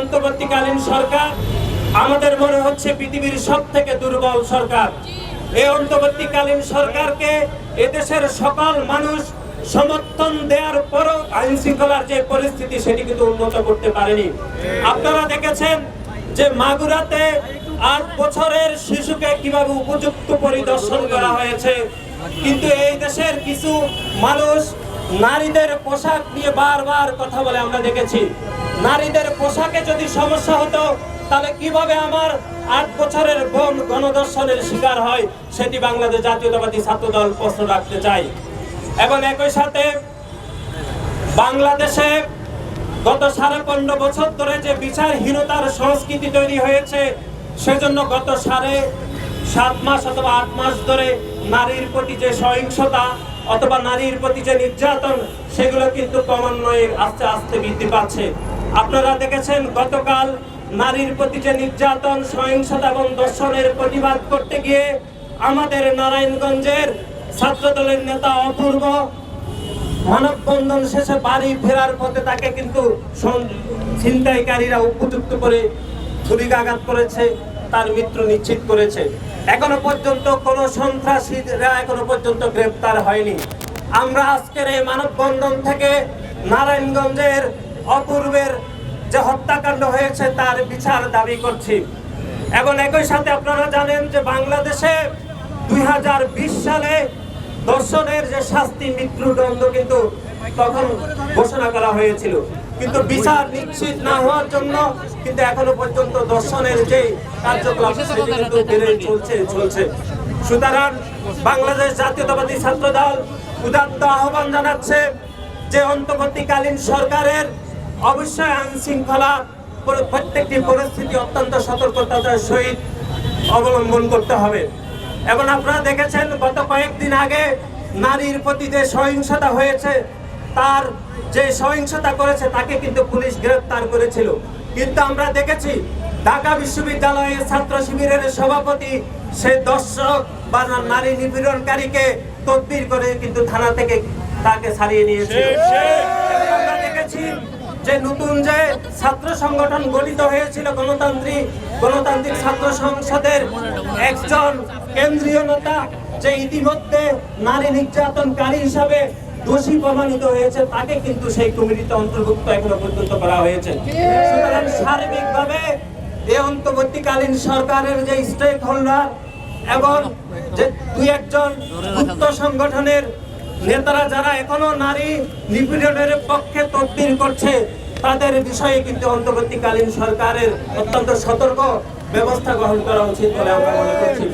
অন্তর্বর্তীকালীন সরকার, আমাদের মনে হচ্ছে পৃথিবীর সব থেকে দুর্বল সরকার। এই অন্তর্বর্তীকালীন সরকারকে এদেশের সকল মানুষ সমর্থন দেওয়ার পরও আইন শৃঙ্খলার যে পরিস্থিতি, সেটি কিন্তু উন্নত করতে পারেনি। আপনারা দেখেছেন যে মাগুরাতে আট বছরের শিশুকে কীভাবে উপযুক্ত পরিদর্শন করা হয়েছে। কিন্তু এই দেশের কিছু মানুষ নারীদের পোশাক নিয়ে বারবার কথা বলে আমরা দেখেছি। নারীদের পোশাকে যদি সমস্যা হতো, তাহলে কীভাবে আমার আট বছরের বোন গণদর্শনের শিকার হয়, সেটি বাংলাদেশ জাতীয়তাবাদী ছাত্র দল প্রশ্ন রাখতে চাই। এবং একই সাথে বাংলাদেশে গত সাড়ে পনেরো বছর ধরে যে বিচারহীনতার সংস্কৃতি তৈরি হয়েছে, সেজন্য গত সাড়ে সাত মাস অথবা আট মাস ধরে নারীর প্রতি যে সহিংসতা অথবা নারীর প্রতি যে নির্যাতন, সেগুলো কিন্তু ক্রমান্বয়ে আস্তে আস্তে বৃদ্ধি পাচ্ছে। আপনারা দেখেছেন, গতকাল নারীর প্রতি যে নির্যাতন, সহিংসতা এবং দর্শনের প্রতিবাদ করতে গিয়ে আমাদের নারায়ণগঞ্জের ছাত্রদলের নেতা অপূর্ব মানববন্ধন শেষে বাড়ি ফেরার পথে তাকে কিন্তু ছিনতাইকারীরা উপযুক্ত করে ছুরিকাঘাত করেছে, তার মৃত্যু নিশ্চিত করেছে। এখনও পর্যন্ত কোনো সন্ত্রাসীরা এখনও পর্যন্ত গ্রেপ্তার হয়নি। আমরা আজকের এই মানববন্ধন থেকে নারায়ণগঞ্জের অপূর্বের যে হত্যাকাণ্ড হয়েছে তার বিচার দাবি করছি। এবং একই সাথে আপনারা জানেন যে বাংলাদেশে দুই হাজার বিশ সালে দর্শনের যে শাস্তি মৃত্যুদণ্ড কিন্তু তখন ঘোষণা করা হয়েছিল। কিন্তু বিচার নিশ্চিত না হওয়ার জন্য কিন্তু এখনও পর্যন্ত দর্শনের যে কার্যকলাপ সেটি কিন্তু চলছে চলছে। সুতরাং বাংলাদেশ জাতীয়তাবাদী ছাত্র দল উদাত্ত আহ্বান জানাচ্ছে যে অন্তর্বর্তীকালীন সরকারের অবশ্যই আইন শৃঙ্খলা প্রত্যেকটি পরিস্থিতি অত্যন্ত সতর্কতার সহিত অবলম্বন করতে হবে। এবং আপনারা দেখেছেন গত কয়েকদিন আগে নারীর প্রতি যে সহিংসতা হয়েছে তার যে সহিংসতা করেছে তাকে কিন্তু পুলিশ গ্রেফতার করেছিল। কিন্তু আমরা দেখেছি ঢাকা বিশ্ববিদ্যালয়ের ছাত্র শিবিরের সভাপতি সে দর্শক বা নারী নিপীড়নকারীকে তদবির করে কিন্তু থানা থেকে তাকে ছাড়িয়ে নিয়েছে আমরা দেখেছি যে নতুন যে ছাত্র সংগঠন গঠিত হয়েছিল গণতান্ত্রিক গণতান্ত্রিক ছাত্র সংসদের একজন কেন্দ্রীয় নেতা, যে ইতিমধ্যে নারী নির্যাতনকারী হিসাবে দোষী প্রমাণিত হয়েছে, তাকে কিন্তু সেই কমিটিতে অন্তর্ভুক্ত এখনও পর্যন্ত করা হয়েছে। সুতরাং সার্বিকভাবে এই অন্তর্বর্তীকালীন সরকারের যে স্টেক হোল্ডার এবং যে দুই একজন গুপ্ত সংগঠনের নেতারা যারা এখনও নারী নিপীড়নের পক্ষে তদ্বির করছে, তাদের বিষয়ে কিন্তু অন্তর্বর্তীকালীন সরকারের অত্যন্ত সতর্ক ব্যবস্থা গ্রহণ করা উচিত বলে আমরা মনে করছি।